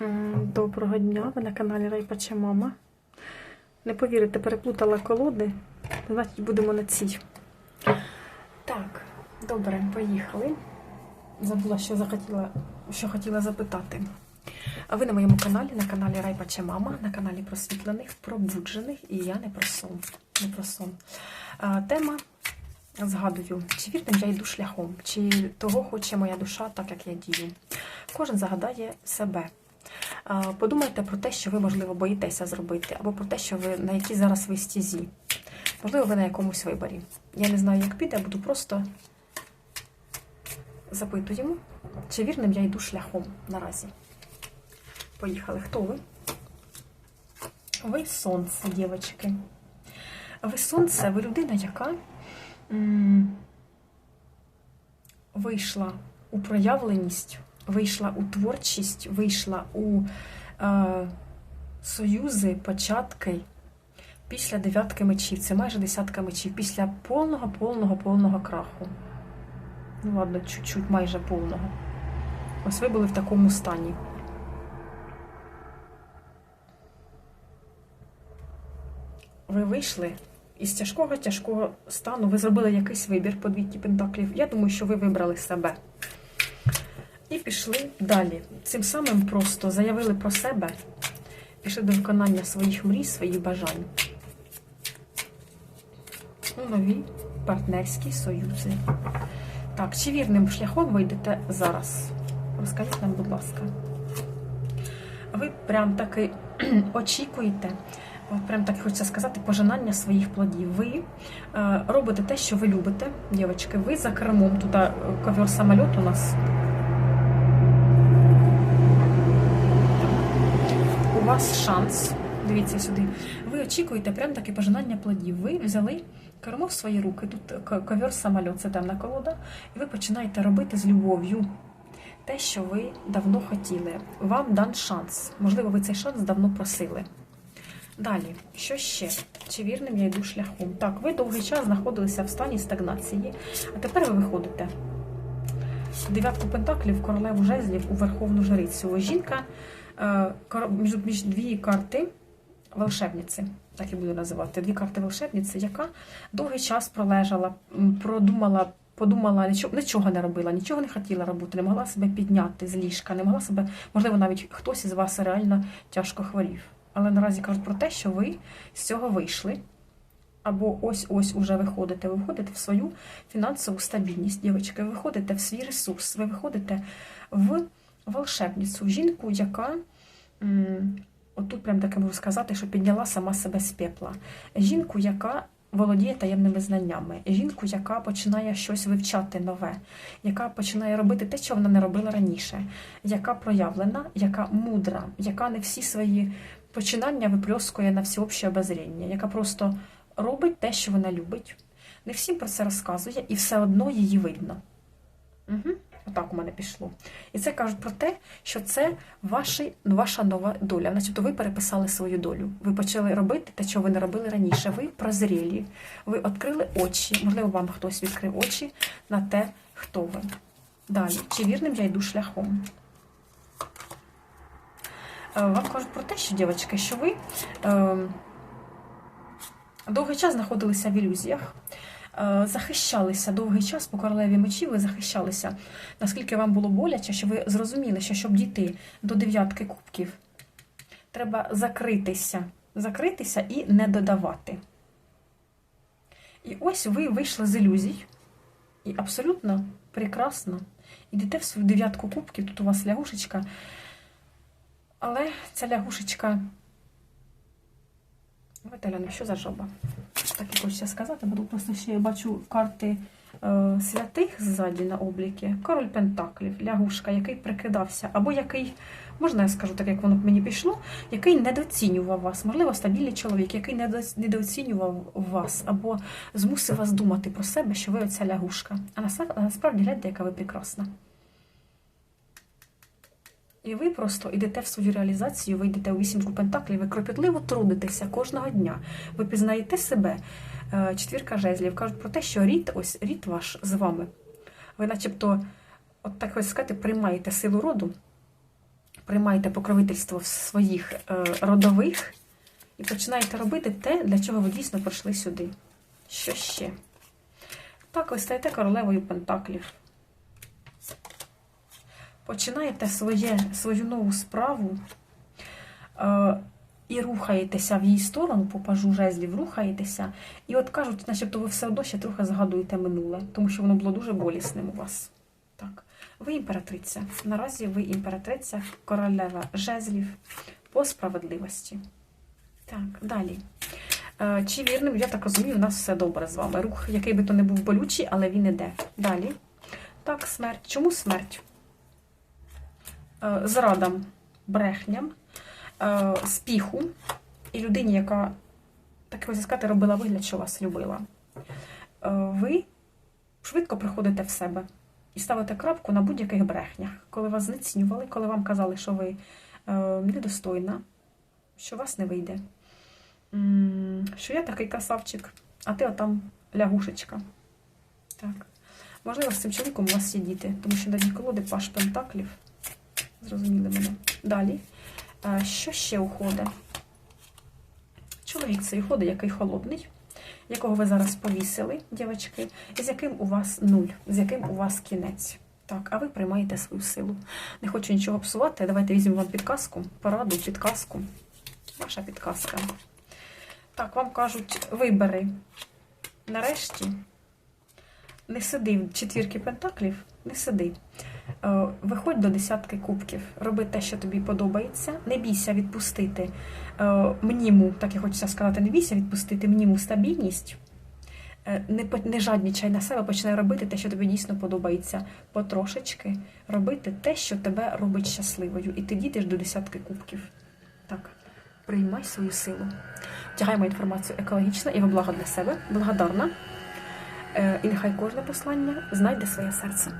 Доброго дня, ви на каналі Райпача Мама. Не повірите, переплутала колоди. Значить, будемо на цій. Так, добре, поїхали. Забула, що захотіла, що хотіла запитати. А ви на моєму каналі, на каналі Райпача Мама, на каналі просвітлених, пробуджених, і я не про сон. Не про сон. А, тема згадую, чи вірним я йду шляхом, чи того хоче моя душа, так як я дію. Кожен загадає себе. Подумайте про те, що ви, можливо, боїтеся зробити, або про те, що ви на якій зараз ви стізі. Можливо, ви на якомусь виборі. Я не знаю, як піде, буду просто запитуємо, чи вірним я йду шляхом наразі. Поїхали. Хто ви? Ви сонце, дівчатки. Ви сонце, ви людина, яка вийшла у проявленість, вийшла у творчість, вийшла у е, союзи, початки після дев'ятки мечів. Це майже десятка мечів, після повного, повного, повного краху. Ну, ладно, чуть-чуть, майже повного. Ось ви були в такому стані. Ви вийшли із тяжкого тяжкого стану, ви зробили якийсь вибір по двійки пентаклів. Я думаю, що ви вибрали себе. І пішли далі. Цим самим просто заявили про себе, пішли до виконання своїх мрій, своїх бажань. У нові партнерські союзи. Так, чи вірним шляхом ви йдете зараз? Розкажіть нам, будь ласка. Ви прям таки очікуєте, прям так хочеться сказати, пожинання своїх плодів. Ви е, робите те, що ви любите, дівчатки. Ви за кермом туди е, ковер самоліт у нас. Вас шанс. Дивіться сюди. Ви очікуєте прям таки пожинання плодів. Ви взяли кермо в свої руки. Тут ковер самоліт, це темна колода, і ви починаєте робити з любов'ю те, що ви давно хотіли. Вам дан шанс. Можливо, ви цей шанс давно просили. Далі, що ще? Чи вірним я йду шляхом? Так, ви довгий час знаходилися в стані стагнації, а тепер ви виходите. Дев'ятку пентаклів, королеву жезлів у верховну жрицю. Жінка е, між, між дві карти волшебниці, так і буду називати, дві карти волшебниці, яка довгий час пролежала, продумала, подумала, нічого, нічого не робила, нічого не хотіла робити, не могла себе підняти з ліжка, не могла себе, можливо, навіть хтось із вас реально тяжко хворів. Але наразі кажуть про те, що ви з цього вийшли. Або ось-ось уже виходите. Ви виходите в свою фінансову стабільність, дівчатки, ви виходите в свій ресурс, ви виходите в волшебницю, жінку, яка отут прям таке можу сказати, що підняла сама себе з пепла. Жінку, яка володіє таємними знаннями, жінку, яка починає щось вивчати нове, яка починає робити те, що вона не робила раніше, яка проявлена, яка мудра, яка не всі свої починання випльоскує на всеобще обозріння, яка просто робить те, що вона любить. Не всім про це розказує, і все одно її видно. Угу. Отак у мене пішло. І це кажуть про те, що це ваші, ваша нова доля. Значить, ви переписали свою долю. Ви почали робити те, що ви не робили раніше. Ви прозрілі, ви відкрили очі. Можливо, вам хтось відкрив очі на те, хто ви. Далі, чи вірним я йду шляхом? Е, Вам кажуть про те, що, дівчатки, що ви е, довгий час знаходилися в ілюзіях, е, захищалися довгий час по королеві мечів, ви захищалися, наскільки вам було боляче, що ви зрозуміли, що щоб дійти до дев'ятки кубків, треба закритися, закритися і не додавати. І ось ви вийшли з ілюзій, і абсолютно прекрасно йдете в свою дев'ятку кубків, тут у вас лягушечка. Але ця лягушечка. Глянемо, що за жоба. Так і хочеться сказати, бо тут просто ще я бачу карти е, святих ззаді на обліки. Король Пентаклів, лягушка, який прикидався, або який, можна я скажу так, як воно б мені пішло, який недооцінював вас. Можливо, стабільний чоловік, який недо- недооцінював вас, або змусив вас думати про себе, що ви оця лягушка. А насправді гляньте, яка ви прекрасна. І ви просто йдете в свою реалізацію, ви йдете у вісімку пентаклів, ви кропітливо трудитеся кожного дня. Ви пізнаєте себе. Е, Четвірка жезлів кажуть про те, що рід, ось рід ваш з вами. Ви начебто, от так ось сказати, приймаєте силу роду, приймаєте покровительство своїх е, родових і починаєте робити те, для чого ви дійсно прийшли сюди. Що ще? Так, ви стаєте королевою Пентаклів. Починаєте своє, свою нову справу е, і рухаєтеся в її сторону, по пажу жезлів, рухаєтеся. І от кажуть, начебто ви все одно ще трохи згадуєте минуле, тому що воно було дуже болісним у вас. Так. Ви імператриця. Наразі ви імператриця, королева жезлів по справедливості. Так, далі. Е, Чи вірним, я так розумію, у нас все добре з вами. Рух, який би то не був болючий, але він іде. Далі. Так, смерть. Чому смерть? Е, Зрадам, брехням, е, спіху і людині, яка, так можна сказати, робила вигляд, що вас любила. Е, Ви швидко приходите в себе і ставите крапку на будь-яких брехнях, коли вас знецінювали, коли вам казали, що ви недостойна, що вас не вийде. Що я такий красавчик, а ти отам лягушечка. Так. Можливо, з цим чоловіком у вас є діти, тому що на дні колоди паш пентаклів. Зрозуміли мене. Далі. Е, Що ще уходить? Чоловік цей уходить, який холодний, якого ви зараз повісили, дівчатки, і з яким у вас нуль, з яким у вас кінець. Так, а ви приймаєте свою силу. Не хочу нічого псувати. Давайте візьмемо вам підказку, пораду, підказку. Ваша підказка. Так, вам кажуть, вибери. Нарешті не сиди четвірки пентаклів, не сиди. Е, Виходь до десятки кубків, роби те, що тобі подобається. Не бійся відпустити е, мніму, так я хочу сказати, не бійся відпустити мніму стабільність. Е, Не, не жаднічай на себе, починай робити те, що тобі дійсно подобається. Потрошечки робити те, що тебе робить щасливою. І ти дійдеш до десятки кубків. Так, приймай свою силу. Втягаємо інформацію екологічно і во благо для себе, благодарна. І нехай кожне послання знайде своє серце.